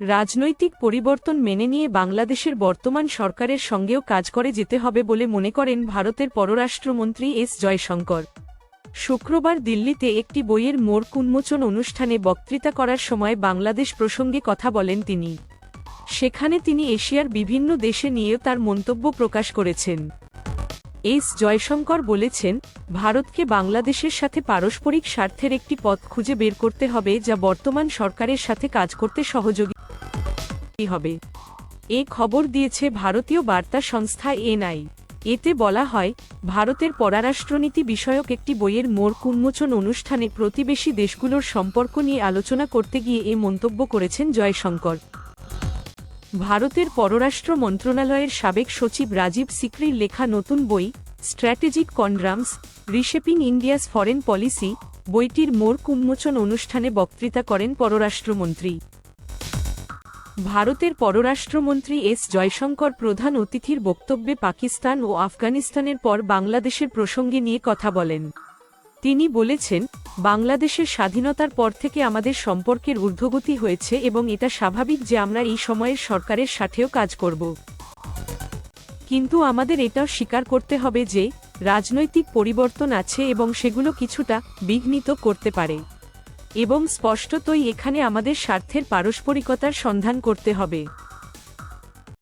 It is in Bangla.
রাজনৈতিক পরিবর্তন মেনে নিয়ে বাংলাদেশের বর্তমান সরকারের সঙ্গেও কাজ করে যেতে হবে বলে মনে করেন ভারতের পররাষ্ট্রমন্ত্রী এস জয়শঙ্কর। শুক্রবার দিল্লিতে একটি বইয়ের মোড় উন্মোচন অনুষ্ঠানে বক্তৃতা করার সময় বাংলাদেশ প্রসঙ্গে কথা বলেন তিনি। সেখানে তিনি এশিয়ার বিভিন্ন দেশে নিয়েও তার মন্তব্য প্রকাশ করেছেন। এস জয়শঙ্কর বলেছেন, ভারতকে বাংলাদেশের সাথে পারস্পরিক স্বার্থের একটি পথ খুঁজে বের করতে হবে যা বর্তমান সরকারের সাথে কাজ করতে সহযোগী হবে? এ খবর দিয়েছে ভারতীয় বার্তা সংস্থা এনআই। এতে বলা হয়, ভারতের পররাষ্ট্রনীতি বিষয়ক একটি বইয়ের মোড় উন্মোচন অনুষ্ঠানে প্রতিবেশী দেশগুলোর সম্পর্ক নিয়ে আলোচনা করতে গিয়ে এ মন্তব্য করেছেন জয়শঙ্কর। ভারতের পররাষ্ট্র মন্ত্রণালয়ের সাবেক সচিব রাজীব সিকরির লেখা নতুন বই, strategic conundrums, reshaping India's foreign policy, বইটির মোড় উন্মোচন অনুষ্ঠানে বক্তৃতা করেন পররাষ্ট্রমন্ত্রী। ভারতের পররাষ্ট্রমন্ত্রী এস জয়শঙ্কর প্রধান অতিথির বক্তব্যে পাকিস্তান ও আফগানিস্তানের পর বাংলাদেশের প্রসঙ্গে নিয়ে কথা বলেন। তিনি বলেছেন, বাংলাদেশের স্বাধীনতার পর থেকে আমাদের সম্পর্কের ঊর্ধ্বগতি হয়েছে এবং এটা স্বাভাবিক যে আমরা এই সময়ের সরকারের সাথেও কাজ করব। কিন্তু আমাদের এটাও স্বীকার করতে হবে যে, রাজনৈতিক পরিবর্তন আছে এবং সেগুলো কিছুটা বিঘ্নিত করতে পারে। এবং স্পষ্টতই এখানে আমাদের স্বার্থের পারস্পরিকতার সন্ধান করতে হবে।